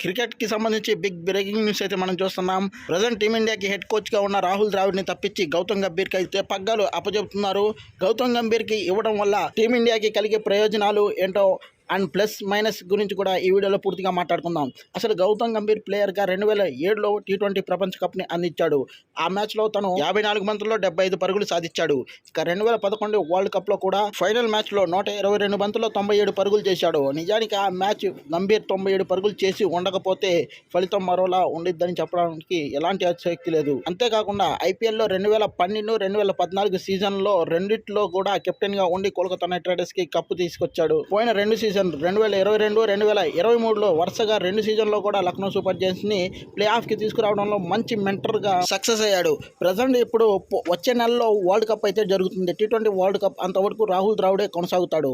క్రికెట్కి సంబంధించి big breaking news అయితే మనం చూస్తున్నాం. ప్రజెంట్ టీమిండియాకి హెడ్ కోచ్గా ఉన్న రాహుల్ ద్రావిడ్ని తప్పించి గౌతమ్ గంభీర్కి అయితే పగ్గాలు అప్పచెబుతున్నారు గౌతమ్ గంభీర్కి ఇవ్వడం వల్ల టీమిండియాకి కలిగే ప్రయోజనాలు ఏంటో అండ్ ప్లస్ మైనస్ గురించి కూడా ఈ వీడియోలో పూర్తిగా మాట్లాడుకుందాం. అసలు గౌతమ్ గంభీర్ ప్లేయర్గా రెండు వేల ఏడులో టీ ట్వంటీ ప్రపంచ కప్ని అందించాడు. ఆ మ్యాచ్లో తను యాభై నాలుగు బంతుల్లో డెబ్బై ఐదు పరుగులు సాధించాడు. ఇక రెండు వేల పదకొండు వరల్డ్ కప్లో కూడా ఫైనల్ మ్యాచ్లో నూట ఇరవై రెండు బంతుల్లో తొంభై ఏడు పరుగులు చేశాడు. నిజానికి ఆ మ్యాచ్ గంభీర్ తొంభై ఏడు పరుగులు చేసి ఉండకపోతే ఫలితం మరోలా ఉండిద్దని చెప్పడానికి ఎలాంటి అతిశక్తి లేదు. అంతేకాకుండా ఐపీఎల్లో రెండు వేల పన్నెండు రెండు వేల పద్నాలుగు సీజన్లో రెండిట్లో కూడా కెప్టెన్గా ఉండి కోల్కతా నైట్ రైడర్స్కి కప్పు తీసుకొచ్చాడు. పోయిన రెండు సీజన్ రెండు వేల ఇరవై రెండు రెండు వేల ఇరవై మూడులో వరుసగా రెండు సీజన్లో కూడా లక్నో సూపర్ జైంట్స్ని ప్లే ఆఫ్కి తీసుకురావడంలో మంచి మెంటర్గా సక్సెస్ అయ్యాడు. ప్రజెంట్ ఇప్పుడు వచ్చే నెలలో వరల్డ్ కప్ అయితే జరుగుతుంది. టీ ట్వంటీ వరల్డ్ కప్ అంతవరకు రాహుల్ ద్రావిడే కొనసాగుతాడు.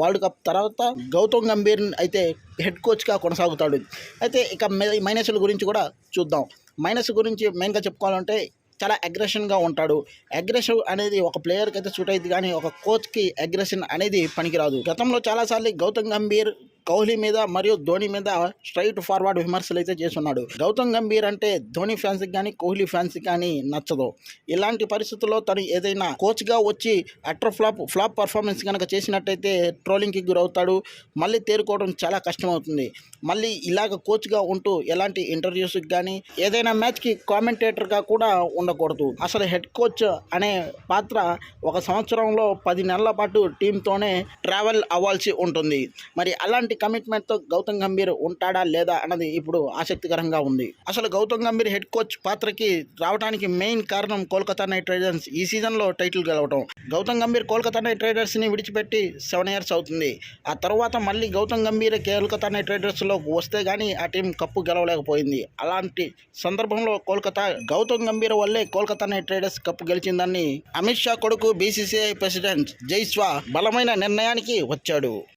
వరల్డ్ కప్ తర్వాత గౌతమ్ గంభీర్ అయితే హెడ్ కోచ్గా కొనసాగుతాడు. అయితే ఇక మైనస్ల గురించి కూడా చూద్దాం. మైనస్ గురించి మెయిన్గా చెప్పుకోవాలంటే చాలా అగ్రెషన్గా ఉంటాడు. అగ్రెషన్ అనేది ఒక ప్లేయర్కి అయితే సూట్ అయింది కానీ ఒక కోచ్కి అగ్రెషన్ అనేది పనికిరాదు. గతంలో చాలాసార్లు గౌతమ్ గంభీర్ కోహ్లీ మీద మరియు ధోని మీద స్ట్రైట్ ఫార్వర్డ్ విమర్శలు అయితే చేస్తున్నాడు. గౌతమ్ గంభీర్ అంటే ధోని ఫ్యాన్స్కి కానీ కోహ్లీ ఫ్యాన్స్కి కానీ నచ్చదు. ఇలాంటి పరిస్థితుల్లో తను ఏదైనా కోచ్గా వచ్చి అట్ర ఫ్లాప్ ఫ్లాప్ పర్ఫార్మెన్స్ కనుక చేసినట్టయితే ట్రోలింగ్కి గురవుతాడు. మళ్ళీ తేరుకోవడం చాలా కష్టమవుతుంది. మళ్ళీ ఇలాగ కోచ్గా ఉంటూ ఎలాంటి ఇంటర్వ్యూస్కి కానీ ఏదైనా మ్యాచ్కి కామెంటేటర్గా కూడా ఉండకూడదు. అసలు హెడ్ కోచ్ అనే పాత్ర ఒక సంవత్సరంలో పది నెలల పాటు టీంతోనే ట్రావెల్ అవ్వాల్సి ఉంటుంది. మరి అలాంటి కమిట్మెంట్తో గౌతమ్ గంభీర్ ఉంటాడా లేదా అన్నది ఇప్పుడు ఆసక్తికరంగా ఉంది. అసలు గౌతమ్ గంభీర్ హెడ్ కోచ్ పాత్రకి రావడానికి మెయిన్ కారణం కోల్కతా నైట్ రైడర్స్ ఈ సీజన్లో టైటిల్ గెలవడం గౌతమ్ గంభీర్ కోల్కతా నైట్ రైడర్స్ని విడిచిపెట్టి సెవెన్ ఇయర్స్ అవుతుంది. ఆ తర్వాత మళ్ళీ గౌతమ్ గంభీర్ కోల్కతా నైట్ రైడర్స్లో వస్తే కానీ ఆ టీం కప్పు గెలవలేకపోయింది. అలాంటి సందర్భంలో కోల్కతా గౌతమ్ గంభీర్ వల్లే కోల్కతా నైట్ రైడర్స్ కప్పు గెలిచిందని అమిత్ షా కొడుకు బీసీసీఐ ప్రెసిడెంట్ జైస్వా బలమైన నిర్ణయానికి వచ్చాడు.